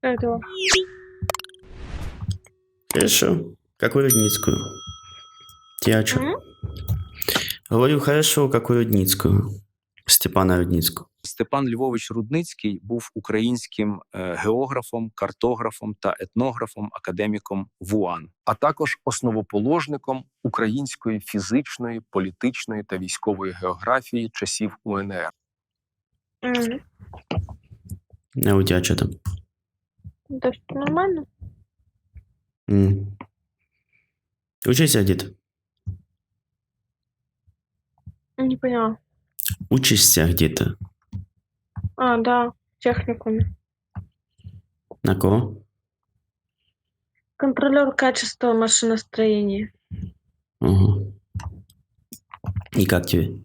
Как дела? Хорошо. Какую Рудницкую? Ты о чем? Говорю, хорошо, какую Рудницкую? Степана Рудницкого. Степан Львович Рудницький був українським е, географом, картографом та етнографом, академіком ВУАН. а також основоположником української фізичної, політичної та військової географії часів УНР. М. А у тебя там? Да что, нормально? М. Учись где-то. Не поняла. Учишься где-то. А, да, в техникуме. На кого? Контролер качества машиностроения. Ага. И как тебе?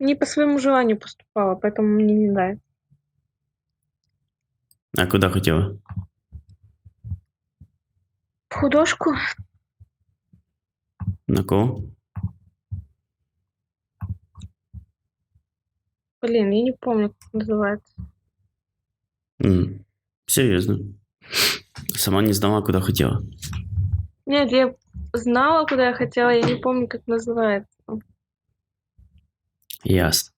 Не по своему желанию поступала, поэтому мне не нравится. А куда хотела? В художку? На кого? Блин, я не помню, как называется. М. Серьезно? Сама не знала, куда хотела. Нет, я знала, куда я хотела, я не помню, как называется. Ясно.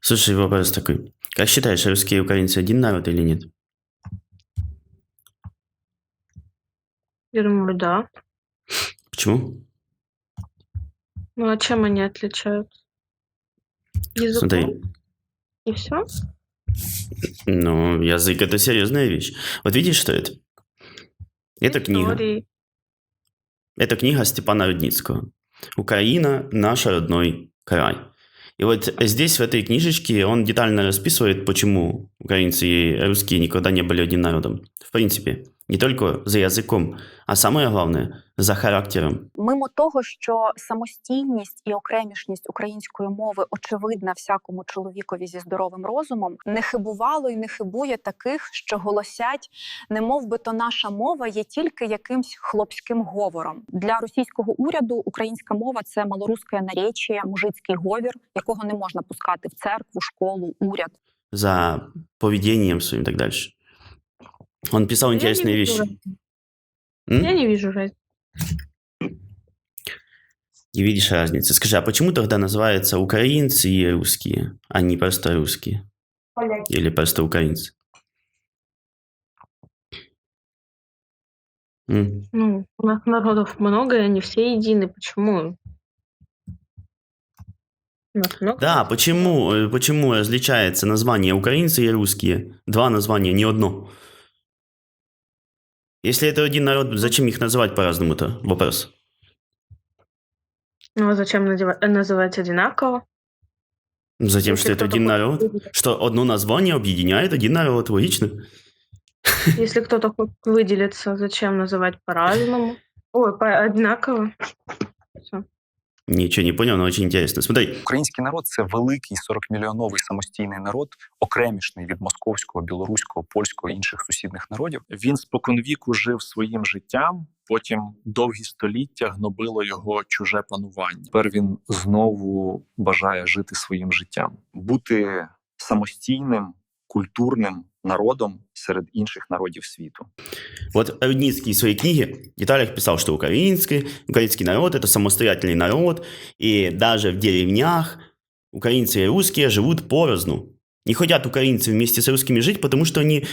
Слушай, вопрос такой. Как считаешь, русские и украинцы один народ или нет? Я думаю, да. Почему? Ну а чем они отличаются? Языком? Смотри, И все? ну, язык это серьезная вещь. Вот видишь, что это? Это книга. Это книга Степана Рудницкого. «Украина – наш родной край». И вот здесь, в этой книжечке, он детально расписывает, почему украинцы и русские никогда не были одним народом. В принципе, не только за языком, а самое главное – за характером. Мимо того, що самостійність і окремішність української мови очевидна всякому чоловікові зі здоровим розумом, не хибувало і не хибує таких, що голосять, немов би то наша мова є тільки якимсь хлопським говором. Для російського уряду українська мова це малоруське наречія, мужицький говір, якого не можна пускати в церкву, школу, уряд. за поведением своим и так дальше. Он писал Я интересные вещи. М? Я не вижу разницы. Не видишь разницы. Скажи, а почему тогда называются украинцы и русские, а не просто русские? Или просто украинцы? М? Ну, у нас народов много, и они все едины. Почему? Много Да, почему, э, почему различается название украинцы и русские? Два названия, не одно. Если это один народ, зачем их называть по-разному-то? Вопрос. Ну, а зачем надева- называть одинаково? Затем, Если что это один народ. выделить- Что одно название объединяет один народ, логично. Если кто-то хочет выделиться, зачем называть по-разному? Ой, по одинаково. Всё. Ничего не понял, но очень интересно. Смотри, Український народ це великий 40-мільйоновий самостійний народ, окремішний від московського, білоруського, польського і інших сусідних народів. Він споконвіку жив своїм життям. Потім довгі століття гнобило його чуже панування. Тепер він знову бажає жити своїм життям, бути самостійним культурним народом серед інших народів світу. вот Рудницкий в своей книге в деталях писал, что украинский, украинский народ – это самостоятельный народ, и даже в деревнях украинцы и русские живут порознь. Не хотят украинцы вместе с русскими жить, потому что они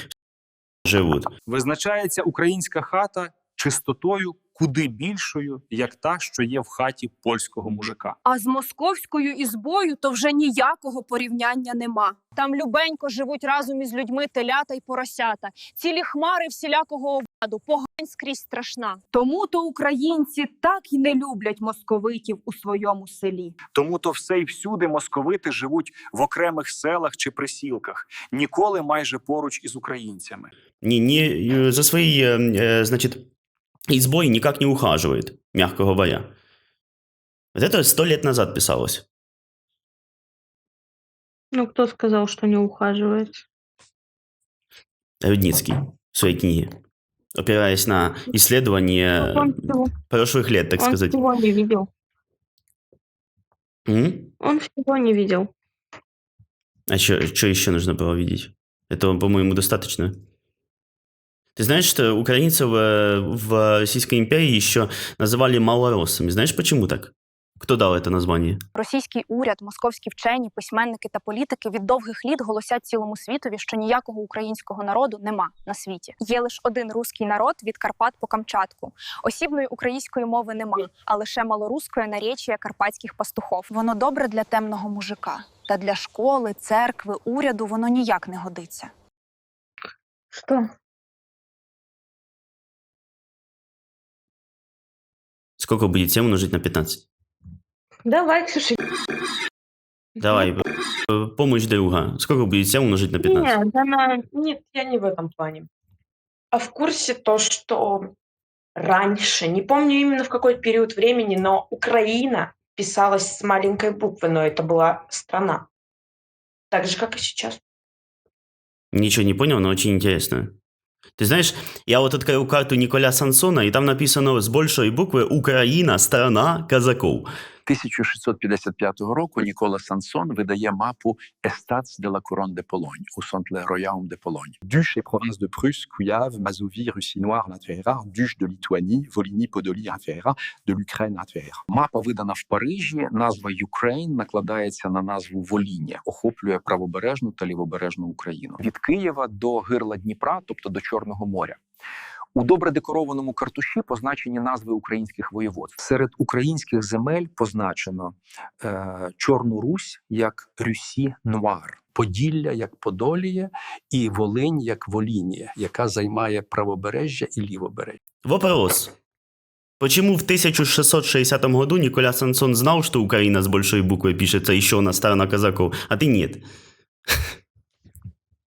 живут. Визначається українська хата чистотою куди більшою, як та, що є в хаті польського мужика. А з московською ізбою то вже ніякого порівняння нема. Там любенько живуть разом із людьми телята й поросята, цілі хмари всілякого оваду, погань скрізь страшна. Тому то українці так і не люблять московитів у своєму селі. Тому то все і всюди московити живуть в окремих селах чи присілках, ніколи майже поруч із українцями. Не, не, э, за своей, э, значит, избой никак не ухаживает, мягко говоря. Вот это сто лет назад писалось. Ну, кто сказал, что не ухаживает? Рудницкий в своей книге. Опираясь на исследования Он прошлых лет, так он сказать. всего не видел. М? Он всего не видел. А что еще нужно было видеть? Этого, по-моему, достаточно. Ты знаешь, что украинцев э, в Российской империи еще называли малороссами? Знаешь, почему так? Кто дав це названня? Російський уряд, московські вчені, письменники та політики від довгих літ голосять цілому світові, що ніякого українського народу нема на світі. Є лише один руський народ від Карпат по Камчатку. Осібної української мови нема, а лише малоруської наречія карпатських пастухов. Воно добре для темного мужика. Та для школи, церкви, уряду воно ніяк не годиться. Что? Сколько будет 7 умножить на 15? Давай, Ксюша. Давай, э, помощь друга. Сколько будет 7 умножить на 15? Нет, она... Нет, я не в этом плане. А в курсе то, что раньше, не помню именно в какой период времени, но Украина писалась с маленькой буквы, но это была страна. Так же, как и сейчас. Ничего не понял, но очень интересно. Ты знаешь, я вот открыл карту Николя Сансона, и там написано с большой буквы «Украина, страна казаков». 1655 року Нікола Сансон видає мапу Естац de la Couronne de Pologne у Centre Royaume de Pologne. Duche et provinces de Prusse, Mazovie, Russie Noire, Latveria, Duche de Lituanie, Volhynie, Podolie, Latveria, de l'Ukraine, Latveria. Мапа видана в Парижі. Назва Юкрейн накладається на назву Воління, охоплює правобережну та лівобережну Україну від Києва до гирла Дніпра, тобто до Чорного моря. У добре декорованому картуші позначені назви українських воєводств. Серед українських земель позначено е, Чорну Русь як Рюсі Нуар, Поділля як Подоліє і Волинь як Волінія, яка займає правобережжя і лівобережжя. Вопрос. Почему в 1660 году Николя Сансон знал, что Украина с большой буквы пишется еще на сторона казаков, а ты нет?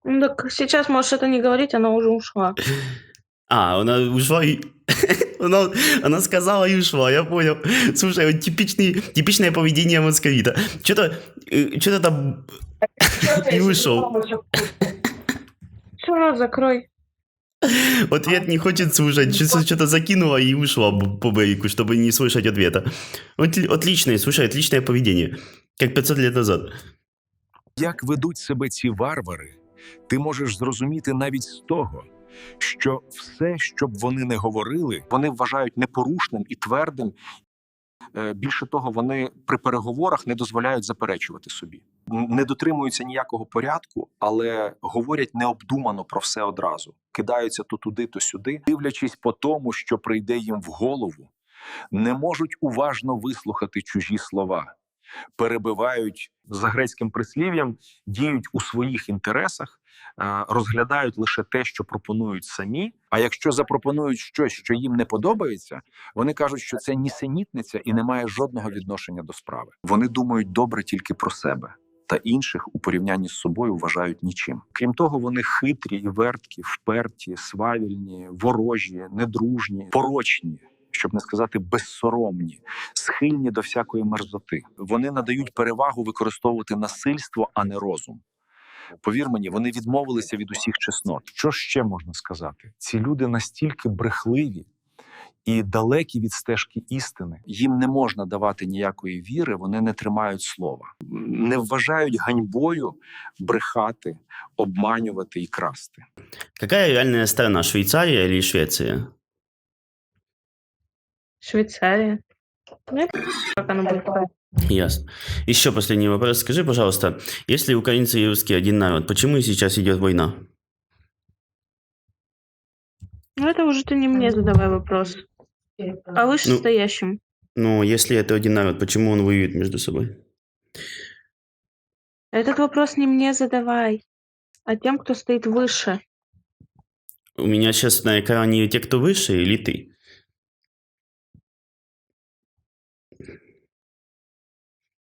Ну так сейчас можешь это не говорить, она уже ушла. А, она ушла и... она, она сказала и ушла, я понял. Слушай, вот типичный, типичное поведение московита. Что-то, э, что-то там... И ушел. Все, рот закрой. В ответ не хочет слушать. Что-то, что-то закинула и ушла б- по берегу, чтобы не слышать ответа. Вот, отличное, слушай, отличное поведение. Как 500 лет назад. Як ведуть себе ці варвари, ти можеш зрозуміти навіть з того, що все, що б вони не говорили, Вони вважають непорушним і твердим. Е, Більше того, вони при переговорах не дозволяють заперечувати собі, не дотримуються ніякого порядку, але говорять необдумано про все одразу, кидаються то туди, то сюди, дивлячись по тому, що прийде їм в голову, не можуть уважно вислухати чужі слова, перебивають за грецьким прислів'ям, діють у своїх інтересах, е, розглядають лише те, що пропонують самі. А якщо запропонують щось, що їм не подобається, вони кажуть, що це нісенітниця і не має жодного відношення до справи. Вони думають добре тільки про себе. Та інших у порівнянні з собою вважають нічим. Крім того, вони хитрі верткі, вперті, свавільні, ворожі, недружні, порочні, щоб не сказати безсоромні, схильні до всякої мерзоти. Вони надають перевагу використовувати насильство, а не розум. Повір мені, вони відмовилися від усіх чеснот. Що ще можна сказати? Ці люди настільки брехливі і далекі від стежки істини. Їм не можна давати ніякої віри, вони не тримають слова, не вважають ганьбою брехати, обманювати і красти. Какая реальная страна, Швейцария или Швеция? Швейцария. Мне как она будет. Ясно. Еще последний вопрос. Скажи, пожалуйста, если украинцы и русские один народ, почему сейчас идет война? Ну это уже ты не мне задавай вопрос, а Ну, вышестоящим. Ну, если это один народ, почему он воюет между собой? Этот вопрос не мне задавай, а тем, кто стоит выше. У меня сейчас на экране те, кто выше, или ты?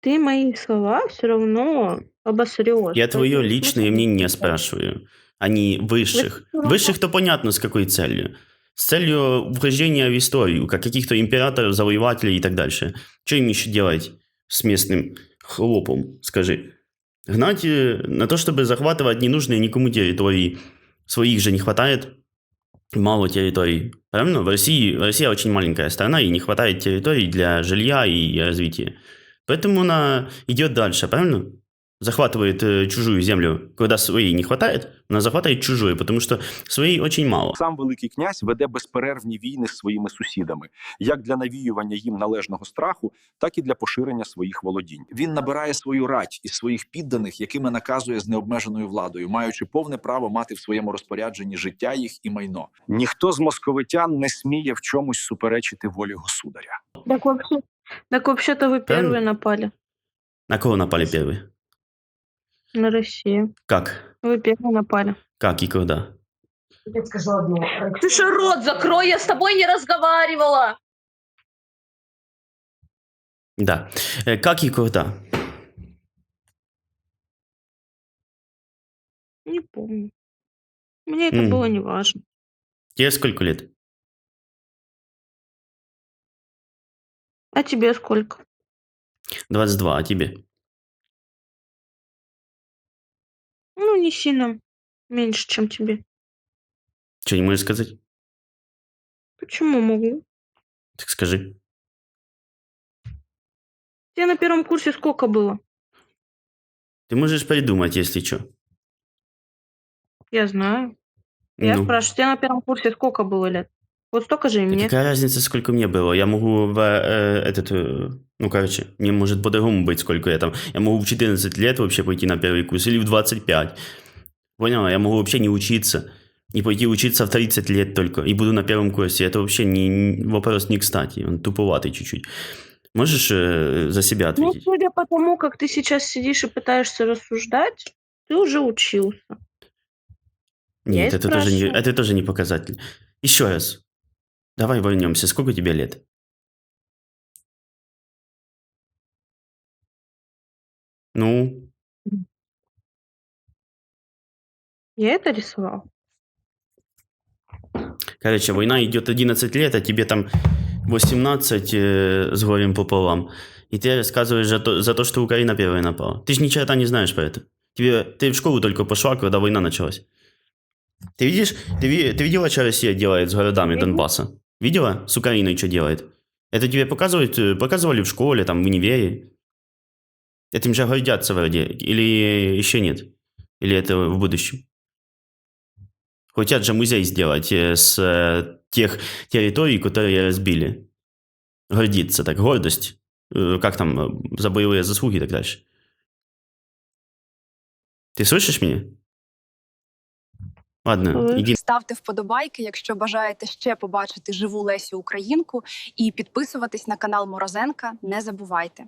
Ты мои слова все равно обосрешь. Я твое личное мнение не спрашиваю. Они высших. всё равно- Высших-то понятно с какой целью. С целью вхождения в историю, как каких-то императоров, завоевателей и так дальше. Что им еще делать с местным хлопом, скажи? Гнать э, на то, чтобы захватывать ненужные никому территории. Своих же не хватает. Мало территорий. Правильно? В России, Россия очень маленькая страна, и не хватает территорий для жилья и развития. Поэтому она идет дальше, правильно? захватывает э, чужую землю, когда своей не хватает, она захватывает чужую, потому что своей очень мало. Сам Великий князь веде безперервні війни з своїми сусідами, як для навіювання їм належного страху, так і для поширення своїх володінь. Він набирає свою рать із своїх підданих, якими наказує з необмеженою владою, маючи повне право мати в своєму розпорядженні життя їх і майно. Ніхто з московитян не сміє в чомусь суперечити волі государя. Так вообще, так вообще-то вы первые напали На кого напали первые? На Россию. Как? Вы первые напали. Как и когда? Я скажу одно. Ты что, рот закрой, я с тобой не разговаривала. Да. Э, Как и когда? Не помню. Мне это М. было не важно. Тебе сколько лет? А тебе сколько? 22, а тебе? Ну, не сильно меньше, чем тебе. Что, не можешь сказать? Почему могу? Так скажи. Тебе на первом курсе сколько было? Ты можешь придумать, если что. Я знаю. Я Ну. спрашиваю, тебе на первом курсе сколько было лет? Вот столько же и мне. какая разница, сколько мне было? Я могу в э, этот... э, ну, короче, мне может по-другому быть, сколько я там. Я могу в 14 лет вообще пойти на первый курс или в 25. Поняла? Я могу вообще не учиться. И пойти учиться в 30 лет только. И буду на первом курсе. Это вообще не, вопрос не кстати. Он туповатый чуть-чуть. Можешь э, за себя Ну, ответить? судя по тому, как ты сейчас сидишь и пытаешься рассуждать, ты уже учился. Нет, это тоже, не, это тоже не показатель. Еще раз. Давай вернемся. Сколько тебе лет? Ну, Я это рисовал. Короче, война идет 11 лет, а тебе там 18 э, с горем пополам. И ты рассказываешь за то, за то, что Украина первая напала. Ты же ни черта не знаешь про это. Тебе, ты в школу только пошла, когда война началась. Ты видишь, ты, ви- ты видела, что Россия делает с городами Видела. Донбасса? Видела с Украиной, что делает? Это тебе показывают, э, показывали в школе, там, в универе? Этим же гордятся вроде. Или еще нет? Или это в будущем? Хотят же музей сделать э, с э, тех территорий, которые разбили. Гордиться так, гордость. Как там, за боевые заслуги и так дальше. Ты слышишь меня? Ладно, Слышу. иди Ставте вподобайки, якщо бажаєте ще побачити живу Лесю Українку, і підписуватись на канал Морозенка. Не забувайте.